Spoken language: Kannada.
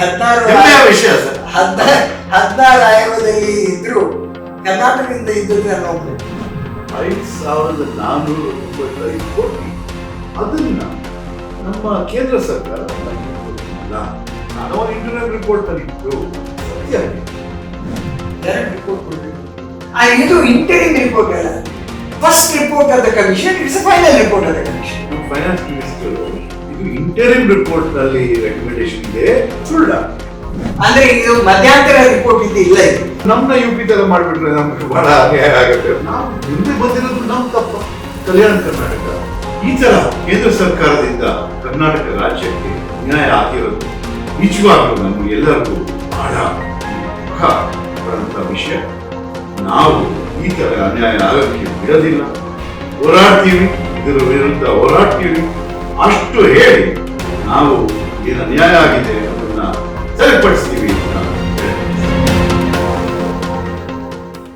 ಹದಿನಾರು ವಿಷಯ ಸರ್ ಹದಿನಾರು ಆಯಾಮದಲ್ಲಿ ಇದ್ರು ಕರ್ನಾಟಕದಿಂದ ಇದ್ದು ನಾನು ಐದು ಸಾವಿರದ ನಾನ್ನೂರ ಒಂಬತ್ತೈದು ಕೋಟಿ. ಅದನ್ನ ನಮ್ಮ ಕೇಂದ್ರ ಸರ್ಕಾರ ನಾನು ಇಂಟರ್ನಲ್ ರಿಪೋರ್ಟ್ ತಂದಿದ್ದು ರಿಪೋರ್ಟ್ ಇದು ಇಂಟರ್ನಲ್ ರಿಪೋರ್ಟ್ ಅಲ್ಲ. First report of the commission it's final report of the commission finance minister interim ರಿಪೋರ್ಟ್ನಲ್ಲಿ recommendation ಇದೆ. ಸುಳ್ಳ. ಅಂದ್ರೆ ಇದು ಮಧ್ಯಂತರ ರಿಪೋರ್ಟ್ ಇದೆ ಇಲ್ಲ ಇದು. ನಮ್ಮನ್ನ ಯು ಪಿ ತರ ಮಾಡ್ಬಿಟ್ರೆ ನಮ್ಗೆ ಬಹಳ ಅನ್ಯಾಯ ಆಗುತ್ತೆ. ನಾವು ಮುಂದೆ ಬಂದಿರೋದು ನಮ್ಮ ತಪ್ಪ. ಕಲ್ಯಾಣ ಕರ್ನಾಟಕ. ಈ ತರ ಕೇಂದ್ರ ಸರ್ಕಾರದಿಂದ ಕರ್ನಾಟಕ ರಾಜ್ಯಕ್ಕೆ ನ್ಯಾಯ ಆಗಿರೋದು ನಿಜವಾಗ್ಲೂ ನಮ್ಗೆ ಎಲ್ಲರಿಗೂ ಬಹಳ ದುಃಖ ಬರುವಂತ ವಿಷಯ. ನಾವು ಈ ತರ ಅನ್ಯಾಯ ಆಗೋಕ್ಕೆ ಬಿಡೋದಿಲ್ಲ. ಹೋರಾಡ್ತೀವಿ. ಇದರ ವಿರುದ್ಧ ಹೋರಾಡ್ತೀವಿ. ಅಷ್ಟು ಹೇಳಿ ನಾವು ಇದು ನ್ಯಾಯ ಆಗಿದೆ.